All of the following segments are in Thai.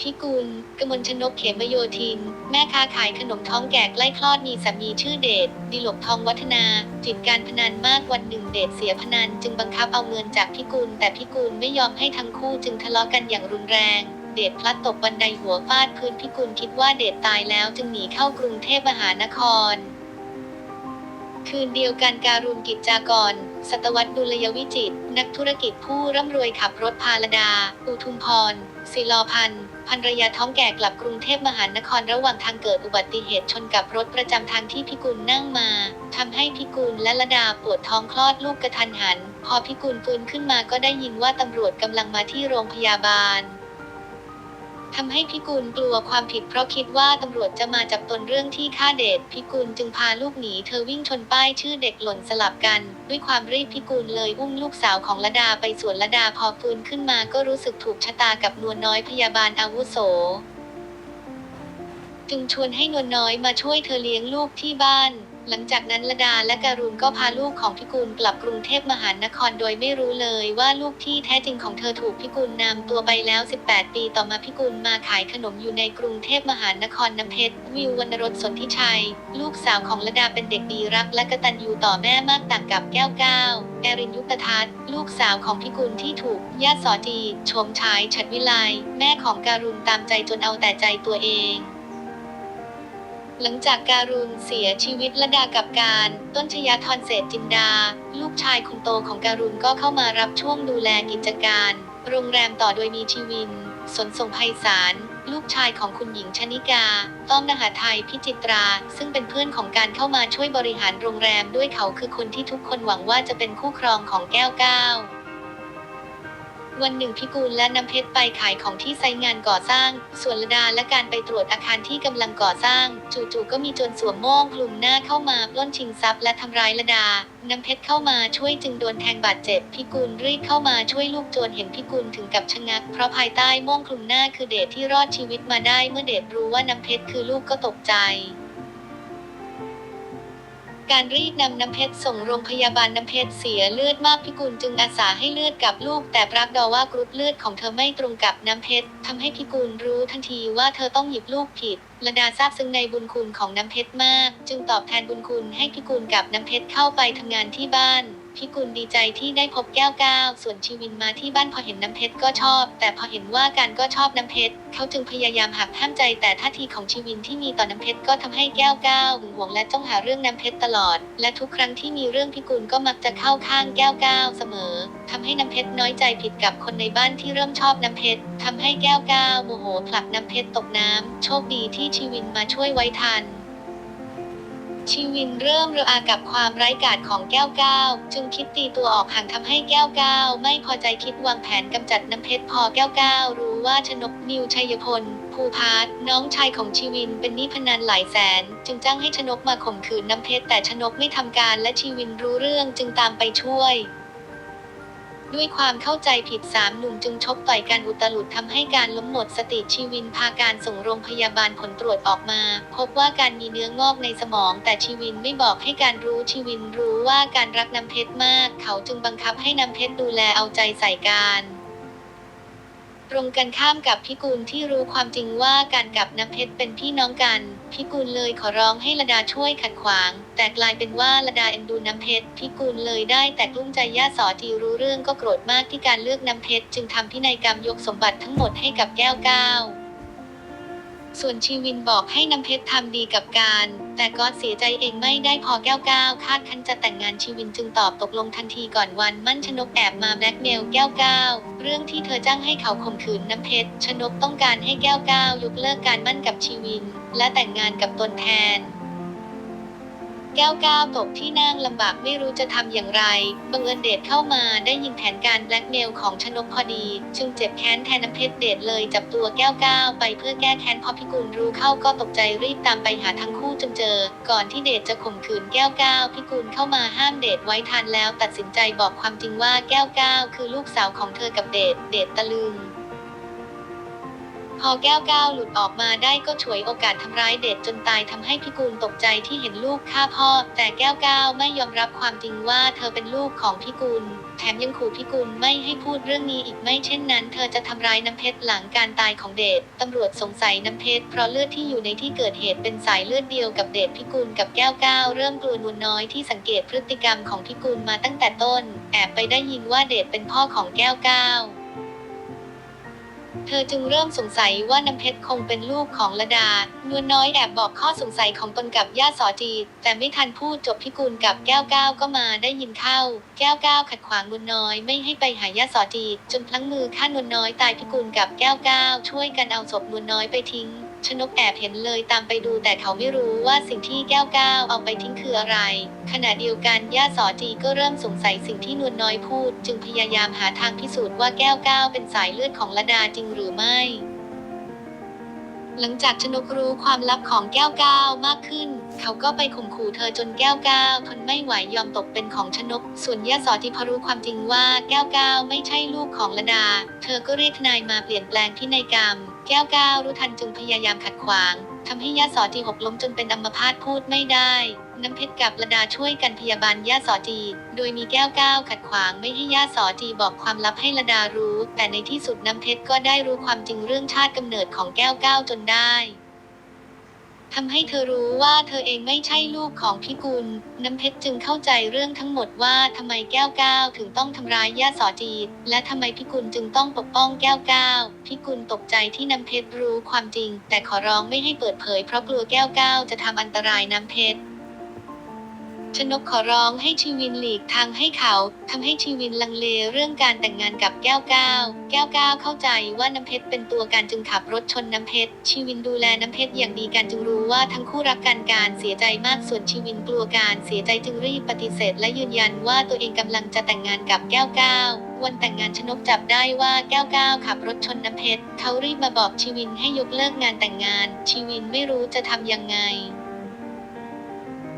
พิกุลกมลชนกเขมโยธิน แม่ค้าขายขนมท้องแก่ใกล้คลอดมีสามีชื่อเดชดิหลกทองวัฒนาติดการพนันมากวันหนึ่งเดชเสียพนันจึงบังคับเอาเงินจากพิกุล แต่พิกุลไม่ยอมให้ทั้งคู่จึงทะเลาะกันอย่างรุนแรง เดชพลัดตกบันไดหัวฟาดพื้นพิกุลคิดว่าเดชตายแล้วจึงหนีเข้ากรุงเทพมหานครคืนเดียวกันการุณกิจจากร สัตวัตดุลยวิจิต นักธุรกิจผู้ร่ำรวยขับรถพาลดา อุทุมพร ศิลอพันธ์ภรรยาท้องแก่กลับกรุงเทพมหานครระหว่างทางเกิดอุบัติเหตุชนกับรถประจำทางที่พิกุลนั่งมาทำให้พิกุลและละดาปวดท้องคลอดลูกกระทันหัน พอพิกุลฟื้นขึ้นมาก็ได้ยินว่าตำรวจกำลังมาที่โรงพยาบาล ทำให้พิกุลกลัวความผิดเพราะคิดว่าตำรวจจะมาจับตนเรื่องที่ฆ่าเดชพิกุลจึงพาลูกหนีเธอวิ่งชนป้ายชื่อเด็กหล่นสลับกัน ด้วยความรีบพิกุลเลยอุ้มลูกสาวของละดาไปสวนละดาพอฟื้นขึ้นมาก็รู้สึกถูกชะตากับนวลน้อยพยาบาลอาวุโส จึงชวนให้นวลน้อยมาช่วยเธอเลี้ยงลูกที่บ้าน หลังจากนั้นละดาและการุณก็พาลูกของพิกุลกลับกรุงเทพมหานครโดยไม่รู้เลยว่าลูกที่แท้จริงของเธอถูกพิกุลนำตัวไปแล้ว 18 ปีต่อมาพิกุลมาขายขนมอยู่ในกรุงเทพมหานครน้ำเพชรวิววรรณรสสนทิชัย ลูกสาวของละดาเป็นเด็กดีรักและกตัญญูต่อแม่มากต่างกับแก้วก้าวแอรินยุปทัศน์ลูกสาวของพิกุลที่ถูกญาติสอจีชมชายฉัดวิไลแม่ของการุณตามใจจนเอาแต่ใจตัวเอง หลังจากการุณเสียชีวิตละดากับการ ต้นชยาธรเศรษจินดา ลูกชายคนโตของการุณก็เข้ามารับช่วงดูแลกิจการ โรงแรมต่อโดยมีชีวิน สนทรงไพศาลลูกชายของคุณหญิงชนิกา ต้อมนหาไทยพิจิตรา ซึ่งเป็นเพื่อนของการเข้ามาช่วยบริหารโรงแรมด้วยเขาคือคนที่ทุกคนหวังว่าจะเป็นคู่ครองของแก้วก้าว วันหนึ่งพิกูลและน้ำเพชรไปขายของที่ไซงานก่อสร้าง ส่วนระดาและการไปตรวจอาคารที่กำลังก่อสร้าง จู่ๆก็มีโจรสวมโม่งคลุมหน้าเข้ามาปล้นชิงทรัพย์และทำร้ายระดา น้ำเพชรเข้ามาช่วยจึงโดนแทงบาดเจ็บ พิกูลรีบเข้ามาช่วยลูกโจรเห็นพิกูลถึงกับชะงัก เพราะภายใต้โม่งคลุมหน้าคือเดชที่รอดชีวิตมาได้เมื่อเดชรู้ว่าน้ำเพชรคือลูกก็ตกใจ การรีบนำน้ำเพชรส่งโรงพยาบาลน้ำเพชรเสียเลือดมากพิกุลจึงอาสาให้เลือดกับลูก แต่ปรากฏว่ากรุ๊ปเลือดของเธอไม่ตรงกับน้ำเพชรทำให้พิกุลรู้ทันทีว่าเธอต้องหยิบลูกผิดระดาทราบซึ้งในบุญคุณของน้ำเพชรมาก จึงตอบแทนบุญคุณให้พิกุลกับน้ำเพชรเข้าไปทำงานที่บ้าน พิกุลดีใจที่ได้พบแก้วก้าวส่วนชีวินมาที่บ้านพอเห็นน้ำเพชรก็ชอบ แต่พอเห็นว่าการก็ชอบน้ำเพชรเขาจึงพยายามหักห้ามใจ แต่ท่าทีของชีวินที่มีต่อน้ำเพชรก็ทำให้แก้วก้าวหึงหวงและจ้องหาเรื่องน้ำเพชรตลอด และทุกครั้งที่มีเรื่องพิกุลก็มักจะเข้าข้างแก้วก้าวเสมอทำให้น้ำเพชรน้อยใจผิดกับคนในบ้านที่เริ่มชอบน้ำเพชรทำให้แก้วก้าวโมโหผลักน้ำเพชรตกน้ำโชคดีที่ชีวินมาช่วยไว้ทัน ชีวินเริ่มระอากับความไร้กาจของแก้วก้าวจึงคิดตีตัวออกห่างทำให้แก้วก้าวไม่พอใจคิดวางแผนกำจัดน้ำเพชรพอแก้วก้าวรู้ว่าชนกนิวชัยพล ภูพาร์น้องชายของชีวินเป็นหนี้พนันหลายแสน จึงจ้างให้ชนกมาข่มขืนน้ำเพชรแต่ชนกไม่ทำการและชีวินรู้เรื่องจึงตามไปช่วย ด้วยความเข้าใจผิดสามหนุ่มจึงชกต่อยกันอุตลุดทำให้การล้มหมดสติชีวินพาการส่งโรงพยาบาลผลตรวจออกมา พบว่าการมีเนื้องอกในสมอง แต่ชีวินไม่บอกให้การรู้ชีวินรู้ว่าการรักน้ำเพชรมาก เขาจึงบังคับให้น้ำเพชรดูแลเอาใจใส่การ ตรงกันข้ามกับพิกูลที่รู้ความจริงว่าการกับน้ำเพชรเป็นพี่น้องกัน พิกูลเลยขอร้องให้ระดาช่วยขัดขวาง แต่กลายเป็นว่าระดาเอ็นดูน้ำเพชรพิกูลเลยได้แต่กลุ้มใจย่าสอจีรู้เรื่องก็โกรธมากที่การเลือกน้ำเพชรจึงทำพินัยกรรมยกสมบัติทั้งหมดให้กับแก้วก้าว ส่วนชีวินบอกให้น้ำเพชรทำดีกับการ แต่ก็เสียใจเองไม่ได้พอแก้วก้าวคาดคันจะแต่งงานชีวินจึงตอบตกลงทันทีก่อนวันมั่นชนกแอบมาแบล็กเมลแก้วก้าวเรื่องที่เธอจ้างให้เขาข่มขืนน้ำเพชรชนกต้องการให้แก้วก้าวยกเลิกการมั่นกับชีวิน และแต่งงานกับตนแทน แก้วก้าวตกที่นั่งลำบากไม่รู้จะทำอย่างไร บังเอิญเดชเข้ามาได้ยินแผนการแบล็กเมลของชนกพอดี จึงเจ็บแค้นแทนน้ำเพชรเดชเลยจับตัวแก้วก้าวไปเพื่อแก้แค้นพอพิกุลรู้เข้าก็ตกใจรีบตามไปหาทั้งคู่จนเจอ ก่อนที่เดชจะข่มขืนแก้วก้าวพิกุลเข้ามาห้ามเดชไว้ทันแล้ว ตัดสินใจบอกความจริงว่าแก้วก้าวคือลูกสาวของเธอกับเดชเดชตะลึง พอแก้วก้าวหลุดออกมาได้ก็ฉวยโอกาสทำร้ายเดชจนตายทำให้พิกุลตกใจที่เห็นลูกฆ่าพ่อ แต่แก้วก้าวไม่ยอมรับความจริงว่าเธอเป็นลูกของพิกุลแถมยังขู่พิกุลไม่ให้พูดเรื่องนี้อีกไม่เช่นนั้น เธอจะทำร้ายน้ำเพชรหลังการตายของเดชตำรวจสงสัยน้ำเพชรเพราะเลือดที่อยู่ในที่เกิดเหตุเป็นสายเลือดเดียวกับเดชพิกุลกับแก้วก้าวเริ่มกลัวนวลน้อยที่สังเกตพฤติกรรมของพิกุลมาตั้งแต่ต้น แอบไปได้ยินว่าเดชเป็นพ่อของแก้วก้าว เธอจึงเริ่มสงสัยว่าน้ำเพชรคงเป็นลูกของละดา นวลน้อยแอบบอกข้อสงสัยของตนกับย่าสอจีแต่ไม่ทันพูดจบพิกุลกับแก้วก้าวก็มาได้ยินเข้า แก้วก้าวขัดขวางนวลน้อยไม่ให้ไปหาย่าสอจีจนพลั้งมือฆ่านวลน้อยตายพิกุลกับแก้วก้าวช่วยกันเอาศพนวลน้อยไปทิ้ง ชนกแอบเห็นเลยตามไปดูแต่เขาไม่รู้ว่าสิ่งที่แก้วก้าวเอาไปทิ้งคืออะไร ขณะเดียวกันย่าสอจีก็เริ่มสงสัยสิ่งที่นวลน้อยพูด จึงพยายามหาทางพิสูจน์ว่าแก้วก้าวเป็นสายเลือดของละดาจริงหรือไม่หลังจากชนกรู้ความลับของแก้วก้าวมากขึ้น เขาก็ไปข่มขู่เธอจนแก้วก้าวทนไม่ไหวยอมตกเป็นของชนก ส่วนย่าสอจีพอรู้ความจริงว่าแก้วก้าวไม่ใช่ลูกของละดา เธอก็เรียกนายมาเปลี่ยนแปลงพินัยกรรม แก้วก้าวรู้ทันจึงพยายามขัดขวางทำให้ย่าสอจีหกล้มจนเป็นอัมพาตพูดไม่ได้ น้ำเพชรกับละดาช่วยกันพยาบาลย่าสอจี โดยมีแก้วก้าวขัดขวางไม่ให้ย่าสอจีบอกความลับให้ละดารู้ แต่ในที่สุดน้ำเพชรก็ได้รู้ความจริงเรื่องชาติกำเนิดของแก้วก้าวจนได้ ทำให้เธอรู้ว่าเธอเองไม่ใช่ลูกของพิกุล น้ำเพชรจึงเข้าใจเรื่องทั้งหมดว่าทำไมแก้วก้าวถึงต้องทำร้ายย่าสอจีดและทำไมพิกุลจึงต้องปกป้องแก้วก้าวพิกุลตกใจที่น้ำเพชรรู้ความจริง แต่ขอร้องไม่ให้เปิดเผยเพราะกลัวแก้วก้าวจะทำอันตรายน้ำเพชร ชนกขอร้องให้ชีวินหลีกทางให้เขาทำให้ชีวินลังเลเรื่องการแต่งงานกับแก้วก้าวแก้วก้าวเข้าใจว่าน้ำเพชรเป็นตัวการจึงขับรถชนน้ำเพชรชีวินดูแลน้ำเพชรอย่างดีการจึงรู้ว่าทั้งคู่รักกันการเสียใจมากส่วนชีวินกลัวการเสียใจจึงรีบปฏิเสธ และยืนยันว่าตัวเองกำลังจะแต่งงานกับแก้วก้าววันแต่งงานชนกจับได้ว่าแก้วก้าวขับรถชนน้ำเพชรเขารีบมาบอกชีวินให้ยกเลิกงานแต่งงาน ชีวินไม่รู้จะทำยังไง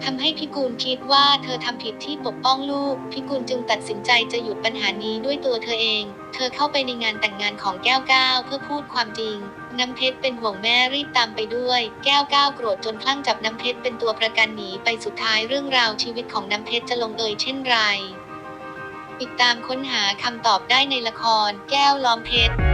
ทำให้พิกูลคิดว่าเธอทำผิดที่ปกป้องลูก พิกูลจึงตัดสินใจจะหยุดปัญหานี้ด้วยตัวเธอเอง เธอเข้าไปในงานแต่งงานของแก้วก้าวเพื่อพูดความจริง น้ำเพชรเป็นห่วงแม่รีบตามไปด้วย แก้วก้าวโกรธจนคลั่งจับน้ำเพชรเป็นตัวประกันหนีไปสุดท้ายเรื่องราวชีวิตของน้ำเพชรจะลงเอยเช่นไร ติดตามค้นหาคำตอบได้ในละคร แก้วล้อมเพชร